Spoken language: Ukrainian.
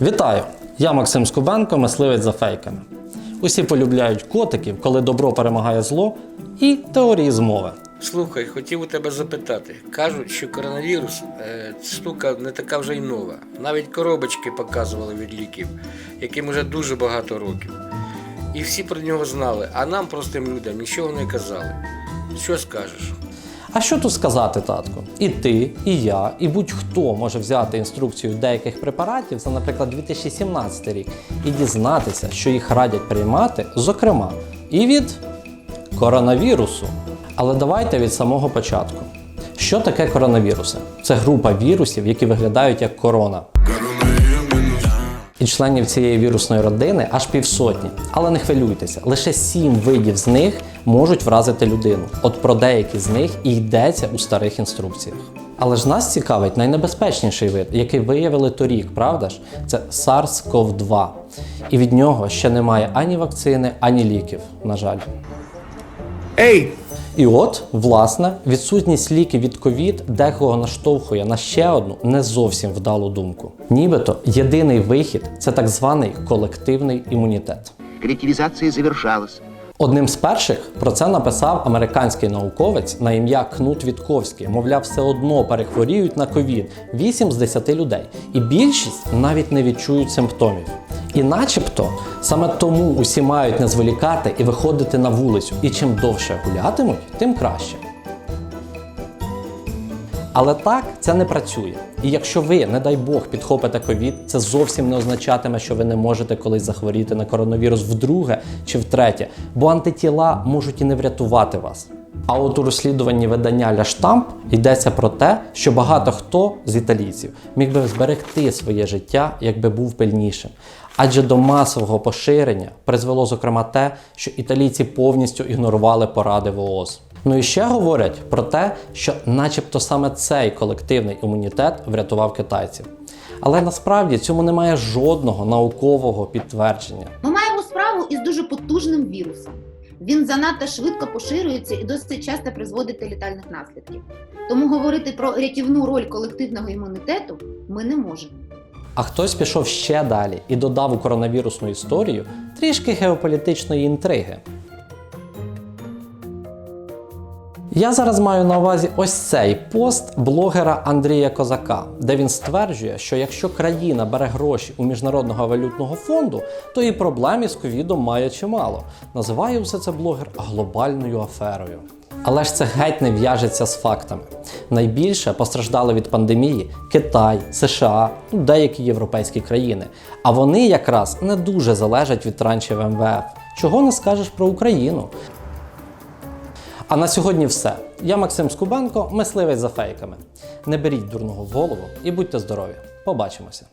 Вітаю! Я Максим Скубенко, мисливець за фейками. Усі полюбляють котиків, коли добро перемагає зло, і теорії змови. Слухай, хотів у тебе запитати. Кажуть, що коронавірус е, штука не така вже й нова. Навіть коробочки показували від ліків, яким уже дуже багато років. І всі про нього знали, а нам, простим людям, нічого не казали. Що скажеш? А що тут сказати, татко? І ти, і я, і будь-хто може взяти інструкцію деяких препаратів за, наприклад, 2017 рік і дізнатися, що їх радять приймати, зокрема, і від коронавірусу. Але давайте від самого початку. Що таке коронавіруси? Це група вірусів, які виглядають як корона. І членів цієї вірусної родини аж півсотні. Але не хвилюйтеся, лише сім видів з них можуть вразити людину. От про деякі з них і йдеться у старих інструкціях. Але ж нас цікавить найнебезпечніший вид, який виявили торік, правда ж? Це SARS-CoV-2. І від нього ще немає ані вакцини, ані ліків, на жаль. Ей! І от, власне, відсутність ліків від ковід декого наштовхує на ще одну не зовсім вдалу думку. Нібито єдиний вихід це так званий колективний імунітет. Коллективизация завершалась. Одним з перших про це написав американський науковець на ім'я Кнут Вітковський. Мовляв, все одно перехворіють на ковід 8 з 10 людей, і більшість навіть не відчують симптомів. І начебто саме тому усі мають не зволікати і виходити на вулицю. І чим довше гулятимуть, тим краще. Але так це не працює. І якщо ви, не дай Бог, підхопите ковід, це зовсім не означатиме, що ви не можете колись захворіти на коронавірус вдруге чи втретє, бо антитіла можуть і не врятувати вас. А от у розслідуванні видання Ля Штамп йдеться про те, що багато хто з італійців міг би зберегти своє життя, якби був пильнішим. Адже до масового поширення призвело зокрема те, що італійці повністю ігнорували поради ВООЗ. Ну і ще говорять про те, що начебто саме цей колективний імунітет врятував китайців. Але насправді цьому немає жодного наукового підтвердження. Ми маємо справу із дуже потужним вірусом. Він занадто швидко поширюється і досить часто призводить до літальних наслідків. Тому говорити про рятівну роль колективного імунітету ми не можемо. А хтось пішов ще далі і додав у коронавірусну історію трішки геополітичної інтриги. Я зараз маю на увазі ось цей пост блогера Андрія Козака, де він стверджує, що якщо країна бере гроші у Міжнародного валютного фонду, то і проблем із ковідом має чимало. Називає все це блогер глобальною аферою. Але ж це геть не в'яжеться з фактами. Найбільше постраждали від пандемії Китай, США, ну, деякі європейські країни. А вони якраз не дуже залежать від траншів МВФ. Чого не скажеш про Україну? А на сьогодні все. Я Максим Скубенко, мисливець за фейками. Не беріть дурного в голову і будьте здорові. Побачимося!